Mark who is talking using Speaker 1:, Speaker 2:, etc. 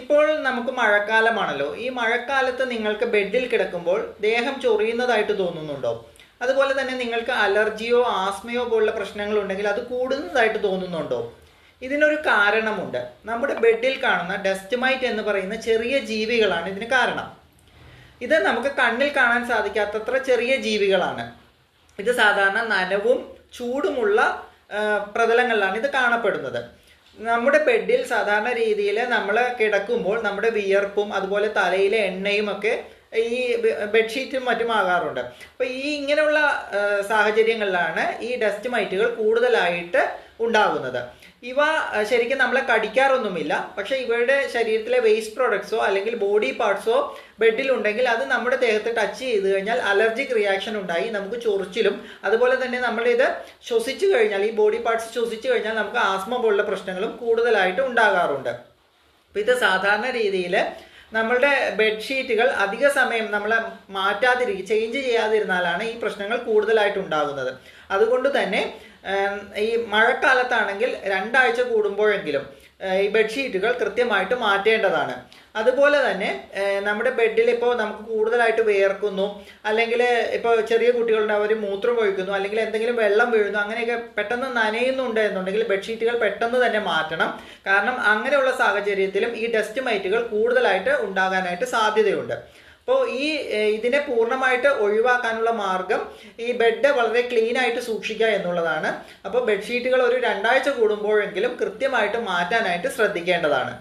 Speaker 1: ഇപ്പോൾ നമുക്ക് മഴക്കാലമാണല്ലോ. ഈ മഴക്കാലത്ത് നിങ്ങൾക്ക് ബെഡിൽ കിടക്കുമ്പോൾ ദേഹം ചൊറിയുന്നതായിട്ട് തോന്നുന്നുണ്ടോ? അതുപോലെ തന്നെ നിങ്ങൾക്ക് അലർജിയോ ആസ്മയോ പോലുള്ള പ്രശ്നങ്ങൾ ഉണ്ടെങ്കിൽ അത് കൂടുന്നതായിട്ട് തോന്നുന്നുണ്ടോ? ഇതിനൊരു കാരണമുണ്ട്. നമ്മുടെ ബെഡിൽ കാണുന്ന ഡസ്റ്റ് മൈറ്റ് എന്ന് പറയുന്ന ചെറിയ ജീവികളാണ് ഇതിന് കാരണം. ഇത് നമുക്ക് കണ്ണിൽ കാണാൻ സാധിക്കാത്തത്ര ചെറിയ ജീവികളാണ്. ഇത് സാധാരണ നനവും ചൂടുമുള്ള പ്രതലങ്ങളിലാണ് ഇത് കാണപ്പെടുന്നത്. നമ്മുടെ ബെഡിൽ സാധാരണ രീതിയിൽ നമ്മൾ കിടക്കുമ്പോൾ നമ്മുടെ വിയർപ്പും അതുപോലെ തലയിലെ എണ്ണയും ഒക്കെ ഈ ബെഡ്ഷീറ്റും മറ്റും ആകാറുണ്ട്. അപ്പോൾ ഈ ഇങ്ങനെയുള്ള സാഹചര്യങ്ങളിലാണ് ഈ ഡസ്റ്റ് മൈറ്റുകൾ കൂടുതലായിട്ട് ഉണ്ടാകുന്നത്. ഇവ ശരിക്കും നമ്മളെ കടിക്കാറൊന്നുമില്ല. പക്ഷേ ഇവരുടെ ശരീരത്തിലെ വേസ്റ്റ് പ്രോഡക്ട്സോ അല്ലെങ്കിൽ ബോഡി പാർട്സോ ബെഡിലുണ്ടെങ്കിൽ അത് നമ്മുടെ ദേഹത്ത് ടച്ച് ചെയ്ത് കഴിഞ്ഞാൽ അലർജിക് റിയാക്ഷൻ ഉണ്ടായി നമുക്ക് ചൊറിച്ചിലും. അതുപോലെ തന്നെ നമ്മളിത് ശ്വസിച്ചു കഴിഞ്ഞാൽ ഈ ബോഡി പാർട്സ് ശ്വസിച്ചു കഴിഞ്ഞാൽ നമുക്ക് ആസ്മ പോലുള്ള പ്രശ്നങ്ങളും കൂടുതലായിട്ട് ഉണ്ടാകാറുണ്ട്. അപ്പോൾ ഇത് സാധാരണ രീതിയിൽ നമ്മളുടെ ബെഡ്ഷീറ്റുകൾ അധിക സമയം നമ്മൾ മാറ്റാതിരിക്കുക ചേഞ്ച് ചെയ്യാതിരുന്നാലാണ് ഈ പ്രശ്നങ്ങൾ കൂടുതലായിട്ട് ഉണ്ടാകുന്നത്. അതുകൊണ്ട് തന്നെ ഈ മഴക്കാലത്താണെങ്കിൽ രണ്ടാഴ്ച കൂടുമ്പോഴെങ്കിലും ഈ ബെഡ്ഷീറ്റുകൾ കൃത്യമായിട്ട് മാറ്റേണ്ടതാണ്. അതുപോലെ തന്നെ നമ്മുടെ ബെഡിൽ ഇപ്പോൾ നമുക്ക് കൂടുതലായിട്ട് വേർക്കുന്നു അല്ലെങ്കിൽ ഇപ്പോൾ ചെറിയ കുട്ടികളുടെ അവർ മൂത്രം ഒഴിക്കുന്നു അല്ലെങ്കിൽ എന്തെങ്കിലും വെള്ളം വീഴുന്നു അങ്ങനെയൊക്കെ പെട്ടെന്ന് നനയുന്നുണ്ട് എന്നുണ്ടെങ്കിൽ ബെഡ്ഷീറ്റുകൾ പെട്ടെന്ന് തന്നെ മാറ്റണം. കാരണം അങ്ങനെയുള്ള സാഹചര്യത്തിലും ഈ ഡസ്റ്റ് മൈറ്റുകൾ കൂടുതലായിട്ട് ഉണ്ടാകാനായിട്ട് സാധ്യതയുണ്ട്. അപ്പോൾ ഈ ഇതിനെ പൂർണമായിട്ട് ഒഴിവാക്കാനുള്ള മാർഗം ഈ ബെഡ് വളരെ ക്ലീൻ ആയിട്ട് സൂക്ഷിക്കുക എന്നുള്ളതാണ്. അപ്പോൾ ബെഡ്ഷീറ്റുകൾ ഒരു രണ്ടാഴ്ച കൂടുമ്പോഴെങ്കിലും കൃത്യമായിട്ട് മാറ്റാനായിട്ട് ശ്രദ്ധിക്കേണ്ടതാണ്.